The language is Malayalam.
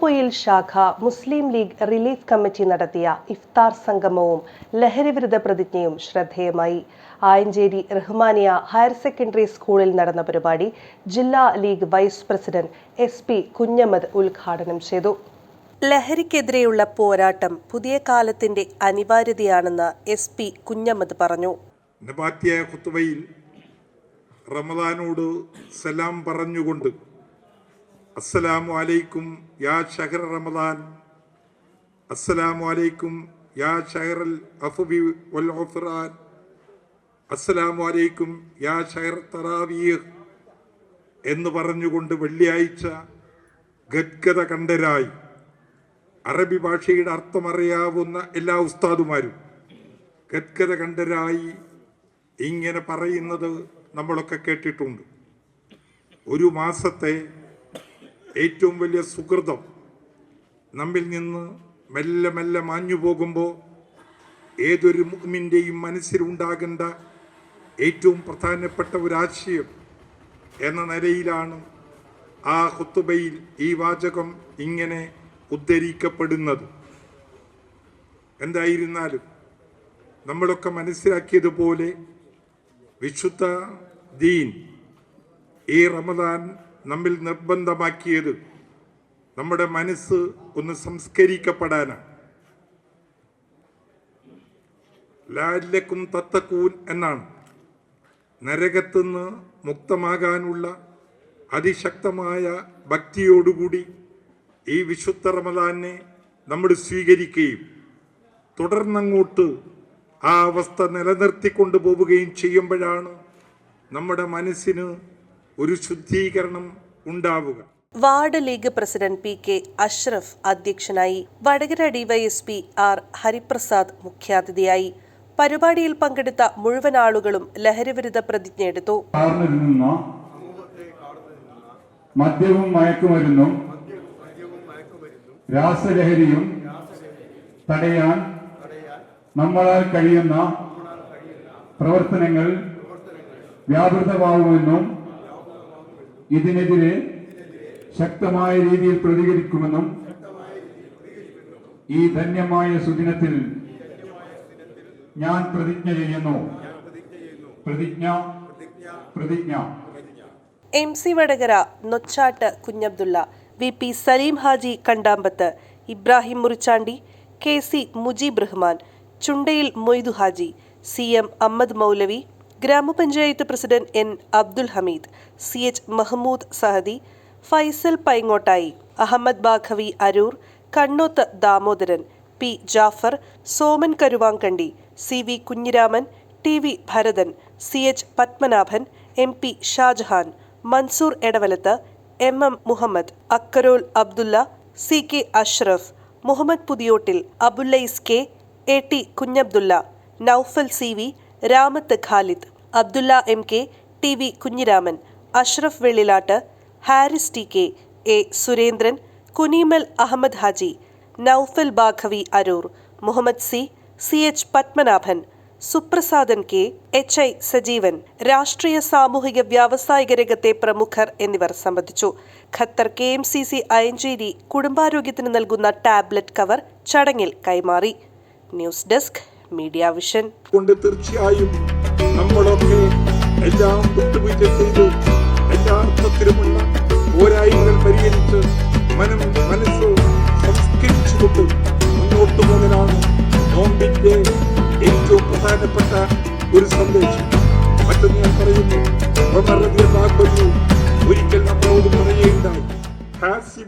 മുട്ടുകുയിൽ ശാഖ മുസ്ലിം ലീഗ് റിലീഫ് കമ്മിറ്റി നടത്തിയ ഇഫ്താർ സംഗമവും ലഹരിവിരുദ്ധ പ്രതിജ്ഞയും ശ്രദ്ധേയമായി. ആയഞ്ചേരി റഹ്മാനിയ ഹയർ സെക്കൻഡറി സ്കൂളിൽ നടന്ന പരിപാടി ജില്ലാ league vice president S P Kunhammed ഉദ്ഘാടനം ചെയ്തു. ലഹരിക്കെതിരെയുള്ള പോരാട്ടം പുതിയ കാലത്തിന്റെ അനിവാര്യതയാണെന്ന് എസ് പി കുഞ്ഞമ്മദ് പറഞ്ഞു. റമദാനോട് സലാം പറഞ്ഞുകൊണ്ട് അസ്സലാമു അലൈക്കും യാ ഷഹർ റമദാൻ. അസ്സലാമു അലൈക്കും യാ ഷഹറൽ അഫുബി വൽ ഖുർആൻ അസ്സലാമു അലൈക്കും യാ ഷഹർ തറാവീഹ്. എന്ന് പറഞ്ഞുകൊണ്ട് വെള്ളിയാഴ്ച ഗദ്ഗത കണ്ഠരായി. അറബി ഭാഷയുടെ അർത്ഥമറിയാവുന്ന എല്ലാ ഉസ്താദുമാരും ഗദ്ഗത കണ്ഠരായി ഇങ്ങനെ പറയുന്നത് നമ്മളൊക്കെ കേട്ടിട്ടുണ്ട്. ഒരു മാസത്തെ ഏറ്റവും വലിയ സുഹൃതം നമ്മിൽ നിന്ന് മെല്ലെ മെല്ലെ മാഞ്ഞു പോകുമ്പോൾ ഏതൊരു മുഹമ്മിന്റെയും മനസ്സിലുണ്ടാകേണ്ട ഏറ്റവും പ്രധാനപ്പെട്ട ഒരാശയം എന്ന നിലയിലാണ് ആ ഹുത്തുബയിൽ ഈ വാചകം ഇങ്ങനെ ഉദ്ധരിക്കപ്പെടുന്നത്. എന്തായിരുന്നാലും നമ്മളൊക്കെ മനസ്സിലാക്കിയതുപോലെ വിശുദ്ധ ദീൻ ഈ റമദാൻ നമ്മിൽ നിർബന്ധമാക്കിയത് നമ്മുടെ മനസ്സ് ഒന്ന് സംസ്കരിക്കപ്പെടാനാണ്. ലാല്ലക്കും തത്തക്കൂൻ എന്നാണ്. നരകത്തുനിന്ന് മുക്തമാകാനുള്ള അതിശക്തമായ ഭക്തിയോടുകൂടി ഈ വിശുദ്ധ റമദാനെ നമ്മൾ സ്വീകരിക്കുകയും തുടർന്നങ്ങോട്ട് ആ അവസ്ഥ നിലനിർത്തിക്കൊണ്ടു പോവുകയും ചെയ്യുമ്പോഴാണ് നമ്മുടെ മനസ്സിന് ഒരു ശുദ്ധീകരണം ഉണ്ടാവുക. Ward league president P K Ashraf അധ്യക്ഷനായി വടകര ഡിവൈഎസ്പി ആർ ഹരിപ്രസാദ് മുഖ്യാതിഥിയായി പരിപാടിയിൽ പങ്കെടുത്ത മുഴുവൻ ആളുകളും ലഹരിവിരുദ്ധ പ്രതിജ്ഞയെടുത്തു എടുത്തു. മദ്യവും മയക്കുമരുന്നും രാസലഹരിയും തടയാൻ നമ്മളാൽ കഴിയുന്ന പ്രവർത്തനങ്ങൾ വ്യാപൃതമാവുമെന്നും ഇതിനെതിരെ ശക്തമായ രീതിയിൽ പ്രതികരിക്കുമെന്നും ഈ ധന്യമായ സുദിനത്തിൽ ഞാൻ പ്രതിജ്ഞ ചെയ്യുന്നു. പ്രതിജ്ഞ പ്രതിജ്ഞ. M C Vadakara Nochad Kunhabdulla V P Saleem Haji Kandampath Ibrahim Murichandi K C Mujeeb Rahman Chundayil Moidu Haji C M Ahammed Moulavi gramapanchayat president N Abdul Hameed C H Mahmood Sahadi Faisal Paingottayi Ahammed Baqavi Aroor Kannoth Damodaran P Jafar Soman Karuvankandi C V Kunhiraman T V Bharathan C H Padmanabhan M P Shajahan Mansoor Edavalath M M Muhammed Akkarol Abdulla C K Ashraf Muhammed Puthiyottil Abullais K A T Kunhabdulla Noufal C V Ramath Khalid Abdulla M K T V Kunhiraman Ashraf Vellilatt Haris T K A Surendran Kuneemal Ahammed Haji Noufal Baqavi Aroor Muhammed C C H Padmanabhan Suprasadan K H I Sajeevan രാഷ്ട്രീയ സാമൂഹിക വ്യാവസായിക രംഗത്തെ പ്രമുഖർ എന്നിവർ സംബന്ധിച്ചു. Qatar K M C C Ayancheri കുടുംബാരോഗ്യത്തിന് നൽകുന്ന ടാബ്ലറ്റ് കവർ ചടങ്ങിൽ കൈമാറി. News desk media vision. കൊണ്ട് തീർച്ചയായും നമ്മളൊക്കെ എല്ലാം വിട്ടുവീഴ്ച ചെയ്ത് എല്ലാ അർത്ഥത്തിലുമുള്ള പോരായ്മകൾ പരിഹരിച്ച് മനം മനസ്സ് സംസ്കരിച്ചുകൊണ്ട് മുന്നോട്ട് പോകുന്നതാണ് നോമ്പിന്റെ ഏറ്റവും പ്രധാനപ്പെട്ട ഒരു സന്ദേശം. മറ്റൊന്ന് ഞാൻ പറയുന്നു ഒരിക്കൽ നമ്മളോട് പറയുകയുണ്ടായി